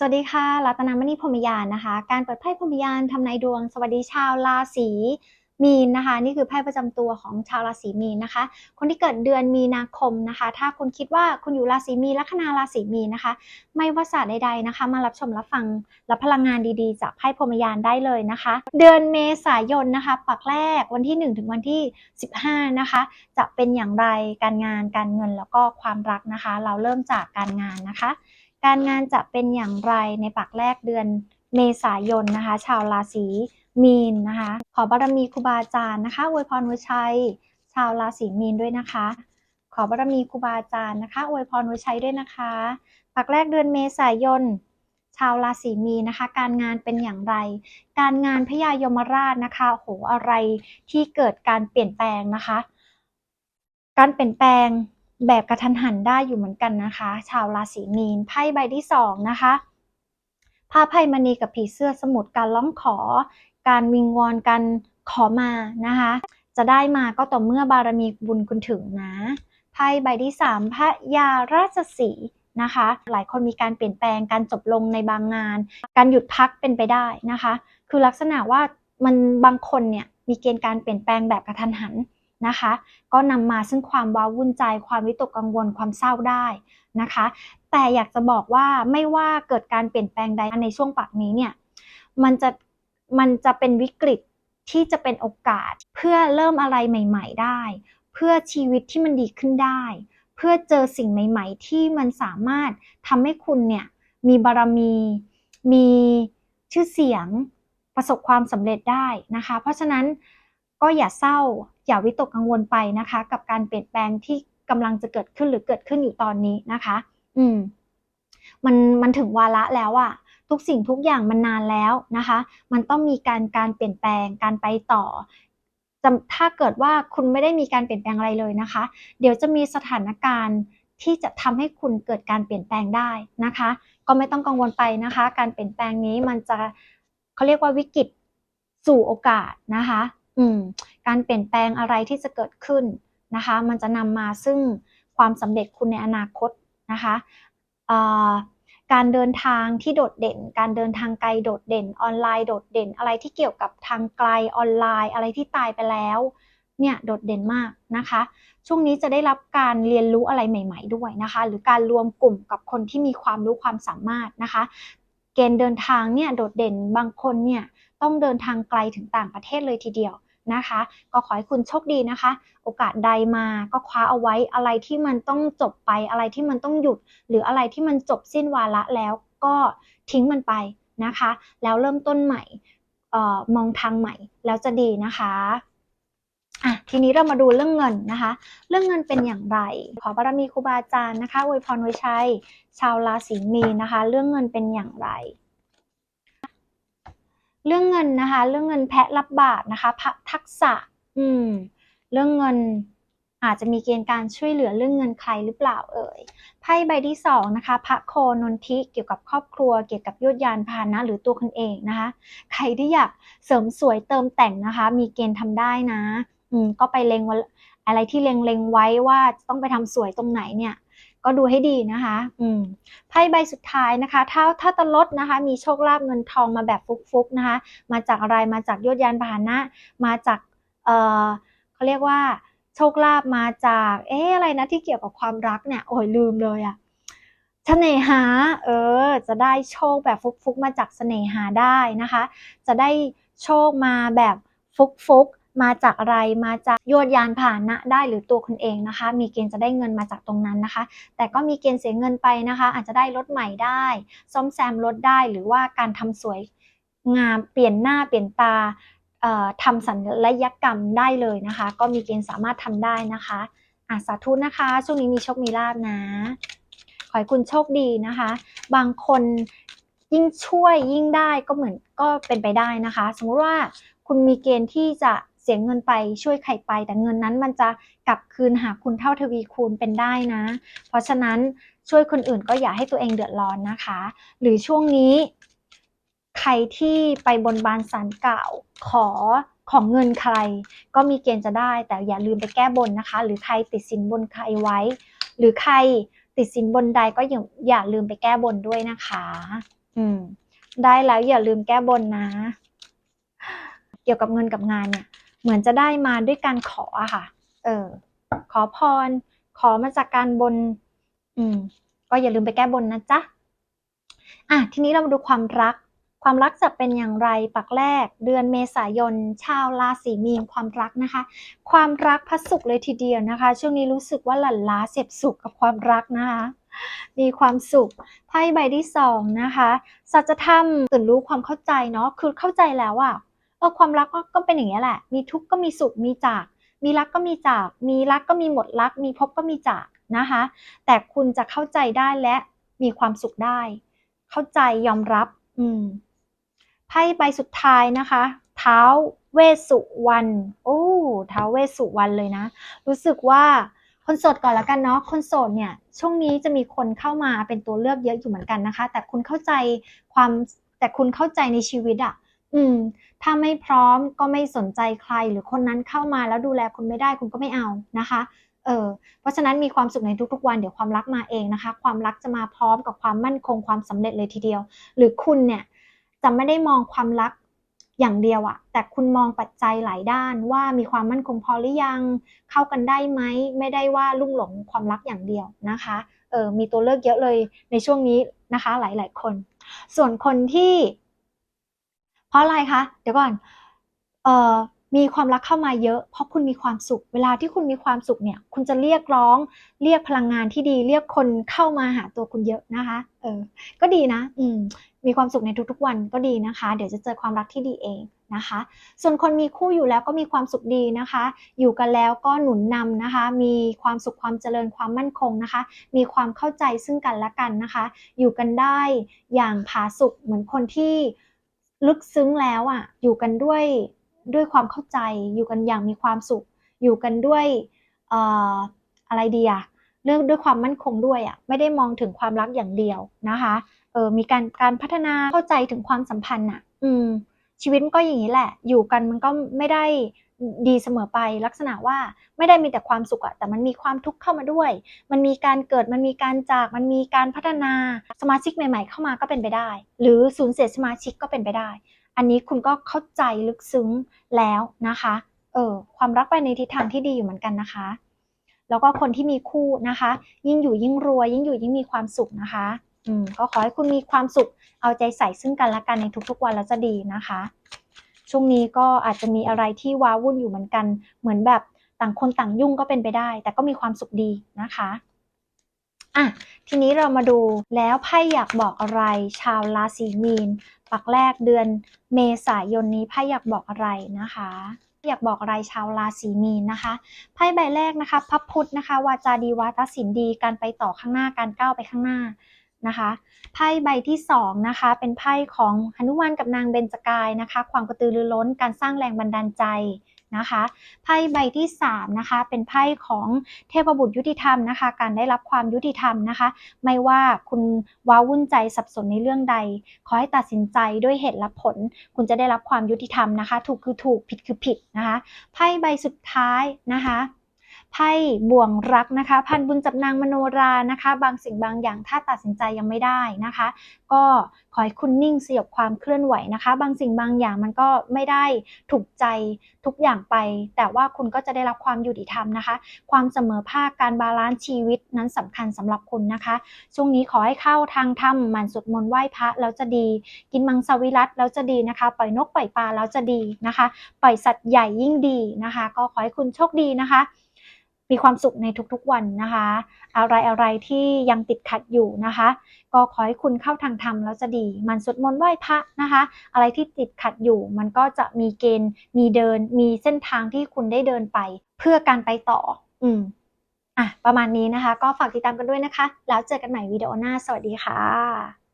สวัสดีค่ะ รัตนามณีพรมยานนะคะ การเปิดไพ่พรมยานทำนายดวง สวัสดีชาวราศีมีนนะคะ นี่คือไพ่ประจำตัวของชาวราศีมีนนะคะ คนที่เกิดเดือนมีนาคมนะคะ ถ้าคุณคิดว่าคุณอยู่ราศีมีนลัคนาราศีมีนนะคะ ไม่ว่าศาสตร์ใด ๆนะคะ มารับชมรับฟังรับพลังงานดีๆ จากไพ่พรมยานได้เลยนะคะ เดือนเมษายนนะคะ ปักแรกวันที่ 1 ถึงวันที่ 15 นะคะ จะเป็นอย่างไรการงานการเงินแล้วก็ความรักนะคะ เราเริ่มจากการงานนะคะ การงานจะเป็นอย่างไรในปักแรกเดือนเมษายนนะคะ ชาวราศีมีนนะคะ ขอบารมีครูบาอาจารย์นะคะอวยพรอวยชัย ชาวราศีมีนด้วยนะคะ ขอบารมีครูบาอาจารย์นะคะอวยพรอวยชัยด้วยนะคะปักแรกเดือนเมษายนชาวราศีมีนนะคะ การงานเป็นอย่างไร การงานพญายมราชนะคะโหอะไรที่เกิดการเปลี่ยนแปลงนะคะ การเปลี่ยนแปลง แบบกระทันหันได้อยู่เหมือนกันนะคะ ชาวราศีมีนไพ่ใบที่สองนะคะพาไพ่มณีกับผีเสื้อสมุทรการร้องขอ การวิงวอนการขอมานะคะ จะได้มาก็ต่อเมื่อบารมีบุญคุณถึงนะไพ่ใบที่สามพระยาราชสีนะคะ หลายคนมีการเปลี่ยนแปลงการจบลงในบางงาน การหยุดพักเป็นไปได้นะคะ คือลักษณะว่ามันบางคนเนี่ยมีเกณฑ์การเปลี่ยนแปลงแบบกระทันหัน นะคะ ก็นำมาซึ่งความว้าวุ่นใจ ความวิตกกังวลความเศร้าได้นะคะ แต่อยากจะบอกว่าไม่ว่าเกิดการเปลี่ยนแปลงใดในช่วงปักนี้เนี่ยมันจะมันจะเป็นวิกฤตที่จะเป็นโอกาสเพื่อเริ่มอะไรใหม่ ๆ ได้ เพื่อชีวิตที่มันดีขึ้นได้ เพื่อเจอสิ่งใหม่ ๆ ที่มันสามารถทำให้คุณเนี่ยมีบารมี มีชื่อเสียงประสบความสำเร็จได้นะคะ เพราะฉะนั้น ก็อย่าเศร้า อย่าวิตกกังวลไปนะคะ กับการเปลี่ยนแปลงที่กำลังจะเกิดขึ้นหรือเกิดขึ้นอยู่ตอนนี้นะคะ อืม มันมันถึงวาระแล้วอะทุกสิ่งทุกอย่างมันนานแล้วนะคะ มันต้องมีการการเปลี่ยนแปลงการไปต่อจะถ้าเกิดว่าคุณไม่ได้มีการเปลี่ยนแปลงอะไรเลยนะคะ เดี๋ยวจะมีสถานการณ์ที่จะทำให้คุณเกิดการเปลี่ยนแปลงได้นะคะ ก็ไม่ต้องกังวลไปนะคะ การเปลี่ยนแปลงนี้มันจะเขาเรียกว่าวิกฤตสู่โอกาสนะคะ อืมการเปลี่ยนแปลงอะไรที่จะเกิดขึ้นนะคะ มันจะนำมาซึ่งความสำเร็จคุณในอนาคตนะคะการเดินทางที่โดดเด่น การเดินทางไกลโดดเด่น ออนไลน์โดดเด่น อะไรที่เกี่ยวกับทางไกลออนไลน์ อะไรที่ตายไปแล้ว เนี่ยโดดเด่นมากนะคะ ช่วงนี้จะได้รับการเรียนรู้อะไรใหม่ ๆ ด้วยนะคะ หรือการรวมกลุ่มกับคนที่มีความรู้ความสามารถนะคะ เกณฑ์เดินทางเนี่ยโดดเด่นบางคนเนี่ยต้องเดินทางไกลถึงต่างประเทศเลยทีเดียว นะคะ ก็ขอให้คุณโชคดีนะคะ โอกาสใดมาก็คว้าเอาไว้อะไรที่มันต้องจบไปอะไรที่มันต้องหยุด หรืออะไรที่มันจบสิ้นวาระแล้วก็ทิ้งมันไปนะคะ แล้วเริ่มต้นใหม่ออมองทางใหม่แล้วจะดีนะคะอะทีนี้เรามาดูเรื่องเงินนะคะ เรื่องเงินเป็นอย่างไร ขอบารมีครูบาอาจารย์นะคะอวยพรวยชัยชาวราศีมีนะคะ เรื่องเงินเป็นอย่างไร เรื่องเงินนะคะ เรื่องเงินแพะรับบาปนะคะพระทักษะ อืม เรื่องเงินอาจจะมีเกณฑ์การช่วยเหลือเรื่องเงินใครหรือเปล่าเอ่ย ไพ่ใบที่สองนะคะ พระโคนนทิเกี่ยวกับครอบครัว เกี่ยวกับยุดยานพาหนะ หรือตัวคนเองนะคะ ใครที่อยากเสริมสวยเติมแต่งนะคะ มีเกณฑ์ทำได้นะ อืม ก็ไปเล็งว่าอะไรที่เล็งๆไว้ว่าต้องไปทำสวยตรงไหนเนี่ย ก็ดูให้ดีนะคะอืมไพ่ใบสุดท้ายนะคะ ถ้าถ้าตลดนะคะ มีโชคลาภเงินทองมาแบบฟุกๆนะคะ มาจากอะไรมาจากยอดยานพาหนะ มาจากเออเขาเรียกว่า โชคลาภมาจากเอ๊ะอะไรนะที่เกี่ยวกับความรักเนี่ยโอ้ยลืมเลยอะเสน่หาเออจะได้โชคแบบฟุกๆมาจากเสน่หาได้นะคะ จะได้โชคมาแบบฟุกๆ มาจากอะไรมาจากยวดยานผ่านนะได้หรือตัวคุณเองนะคะ มีเกณฑ์จะได้เงินมาจากตรงนั้นนะคะ แต่ก็มีเกณฑ์เสียเงินไปนะคะ อาจจะได้รถใหม่ได้ ซ่อมแซมรถได้หรือว่าการทำสวยงามเปลี่ยนหน้าเปลี่ยนตาทำสัญลักกรรมได้เลยนะคะ ก็มีเกณฑ์สามารถทำได้นะคะอาสาธุนะคะ ช่วงนี้มีโชค มีลาบนะ ขอให้คุณโชคดีนะคะ บางคนยิ่งช่วยยิ่งได้ก็เหมือนก็เป็นไปได้นะคะ สมมุติว่าคุณมีเกณฑ์ที่จะ สียเงินไปช่วยใครไป แต่เงินนั้นมันจะกลับคืนหาคุณเท่าทวีคูณเป็นได้นะ เพราะฉะนั้นช่วยคนอื่นก็อย่าให้ตัวเองเดือดร้อนนะคะ หรือช่วงนี้ ใครที่ไปบนบานสารกล่าขอของเงินใคร ก็มีเกณฑ์จะได้ แต่อย่าลืมไปแก้บนนะคะ หรือใครติดสินบนใครไว้ หรือใครติดสินบนใดก็อย่าอย่าลืมไปแก้บนด้วยนะคะ อืม ได้แล้วอย่าลืมแก้บนนะ เกี่ยวกับเงินกับงานเนี่ย เหมือนจะได้มาด้วยการขออะค่ะ เออ ขอพร ขอมาจากการบน อืม ก็อย่าลืมไปแก้บนนะจ๊ะ อะ ทีนี้เรามาดูความรัก ความรักจะเป็นอย่างไร ปักแรก เดือนเมษายน ชาวราศีมีนความรักนะคะ ความรักพัสสุขเลยทีเดียวนะคะ ช่วงนี้รู้สึกว่าหลั่นล้าเสพสุขกับความรักนะคะมีความสุขไพ่ใบที่สองนะคะ สัจธรรมตื่นรู้ความเข้าใจเนาะ คือเข้าใจแล้วอะ เออความรักก็เป็นอย่างนี้แหละ มีทุกข์ก็มีสุขมีจาก มีรักก็มีจาก มีรักก็มีหมดรัก มีพบก็มีจากนะคะ แต่คุณจะเข้าใจได้และมีความสุขได้ เข้าใจยอมรับ อืมไพ่ใบสุดท้ายนะคะเท้าเวสุวรรณโอ้เท้าเวสสุวรรณเลยนะ รู้สึกว่าคนโสดก่อนแล้วกันเนาะคนโสดเนี่ย ช่วงนี้จะมีคนเข้ามาเป็นตัวเลือกเยอะอยู่เหมือนกันนะคะ แต่คุณเข้าใจความแต่คุณเข้าใจในชีวิตอะ่ะ อืม ถ้าไม่พร้อมก็ไม่สนใจใครหรือคนนั้นเข้ามาแล้วดูแลคุณไม่ได้คุณก็ไม่เอานะคะ เออ เพราะฉะนั้นมีความสุขในทุก ๆ วันเดี๋ยวความรักมาเองนะคะ ความรักจะมาพร้อมกับความมั่นคงความสำเร็จเลยทีเดียว หรือคุณเนี่ยจะไม่ได้มองความรักอย่างเดียวอะแต่คุณมองปัจจัยหลายด้านว่ามีความมั่นคงพอหรือยัง เข้ากันได้ไหมไม่ได้ว่าลุ่มหลงความรักอย่างเดียวนะคะเออมีตัวเลือกเยอะเลยในช่วงนี้นะคะ หลาย ๆ คน ส่วนคนที่ เพราะอะไรคะ เดี๋ยวก่อนเอ่อมีความรักเข้ามาเยอะ เพราะคุณมีความสุข เวลาที่คุณมีความสุขเนี่ย คุณจะเรียกร้อง เรียกพลังงานที่ดี เรียกคนเข้ามาหาตัวคุณเยอะนะคะ เออ ก็ดีนะ อืม มีความสุขในทุกๆวันก็ดีนะคะ เดี๋ยวจะเจอความรักที่ดีเองนะคะ ส่วนคนมีคู่อยู่แล้วก็มีความสุขดีนะคะ อยู่กันแล้วก็หนุนนำนะคะ มีความสุขความเจริญความมั่นคงนะคะ มีความเข้าใจซึ่งกันและกันนะคะ อยู่กันได้อย่างผาสุกเหมือนคนที่ ลึกซึ้งแล้วอะ อยู่กันด้วยด้วยความเข้าใจ อยู่กันอย่างมีความสุข อยู่กันด้วยเอ่ออะไรดีอะเรื่องด้วยความมั่นคงด้วยอะไม่ได้มองถึงความรักอย่างเดียวนะคะเออมีการการพัฒนาเข้าใจถึงความสัมพันธ์อะ อืม ชีวิตมันก็อย่างนี้แหละ อยู่กันมันก็ไม่ได้ ดีเสมอไปลักษณะว่าไม่ได้มีแต่ความสุขอะแต่มันมีความทุกข์เข้ามาด้วย มันมีการเกิดมันมีการจากมันมีการพัฒนาสมาชิกใหม่ ๆ เข้ามาก็เป็นไปได้ หรือสูญเสียสมาชิกก็เป็นไปได้ อันนี้คุณก็เข้าใจลึกซึ้งแล้วนะคะเออความรักไปในทิศทางที่ดีอยู่เหมือนกันนะคะ แล้วก็คนที่มีคู่นะคะ ยิ่งอยู่ยิ่งรวยยิ่งอยู่ยิ่งมีความสุขนะคะอืมก็ขอให้คุณมีความสุขเอาใจใส่ซึ่งกันและกันในทุกๆวันแล้วจะดีนะคะ ช่วงนี้ก็อาจจะมีอะไรที่ว้าวุ่นอยู่เหมือนกัน เหมือนแบบต่างคนต่างยุ่งก็เป็นไปได้ แต่ก็มีความสุขดีนะคะอะทีนี้เรามาดูแล้วไพ่อยากบอกอะไร ชาวราศีมีน ปักแรกเดือนเมษายนนี้ไพ่อยากบอกอะไรนะคะอยากบอกอะไรชาวราศีมีนนะคะไพ่ใบแรกนะคะพระพุธนะคะ วาจาดีวาทศิลดีการไปต่อข้างหน้าการก้าวไปข้างหน้า นะคะไพ่ใบที่สองนะคะเป็นไพ่ของหนุมานกับนางเบญจกายนะคะ ความกระตือรือร้นการสร้างแรงบันดาลใจนะคะไพ่ใบที่สามนะคะเป็นไพ่ของเทพบุตรยุติธรรมนะคะ การได้รับความยุติธรรมนะคะ ไม่ว่าคุณว้าวุ่นใจสับสนในเรื่องใด ขอให้ตัดสินใจด้วยเหตุและผล คุณจะได้รับความยุติธรรมนะคะ ถูกคือถูกผิดคือผิดนะคะไพ่ใบสุดท้ายนะคะ ไพ่บ่วงรักนะคะ พันบุญจับนางมโนรานะคะ บางสิ่งบางอย่างถ้าตัดสินใจยังไม่ได้นะคะ ก็ขอให้คุณนิ่งสยบความเคลื่อนไหวนะคะ บางสิ่งบางอย่างมันก็ไม่ได้ถูกใจทุกอย่างไป แต่ว่าคุณก็จะได้รับความยุติธรรมนะคะ ความเสมอภาคการบาลานซ์ชีวิตนั้นสำคัญสำหรับคุณนะคะ ช่วงนี้ขอให้เข้าทางถ้ำหมันสวดมนต์ไหว้พระแล้วจะดี กินมังสวิรัตแล้วจะดีนะคะ ปล่อยนกปล่อยปลาแล้วจะดีนะคะ ปล่อยสัตว์ใหญ่ยิ่งดีนะคะ ก็ขอให้คุณโชคดีนะคะ มีความสุขในทุกๆวันนะคะ อะไรอะไรที่ยังติดขัดอยู่นะคะ ก็ขอให้คุณเข้าทางธรรมแล้วจะดี มันสวดมนต์ไหว้พระนะคะ อะไรที่ติดขัดอยู่ มันก็จะมีเกณฑ์ มีเดิน มีเส้นทางที่คุณได้เดินไป เพื่อการไปต่อ อืมอะประมาณนี้นะคะ ก็ฝากติดตามกันด้วยนะคะ แล้วเจอกันใหม่วิดีโอหน้า สวัสดีค่ะ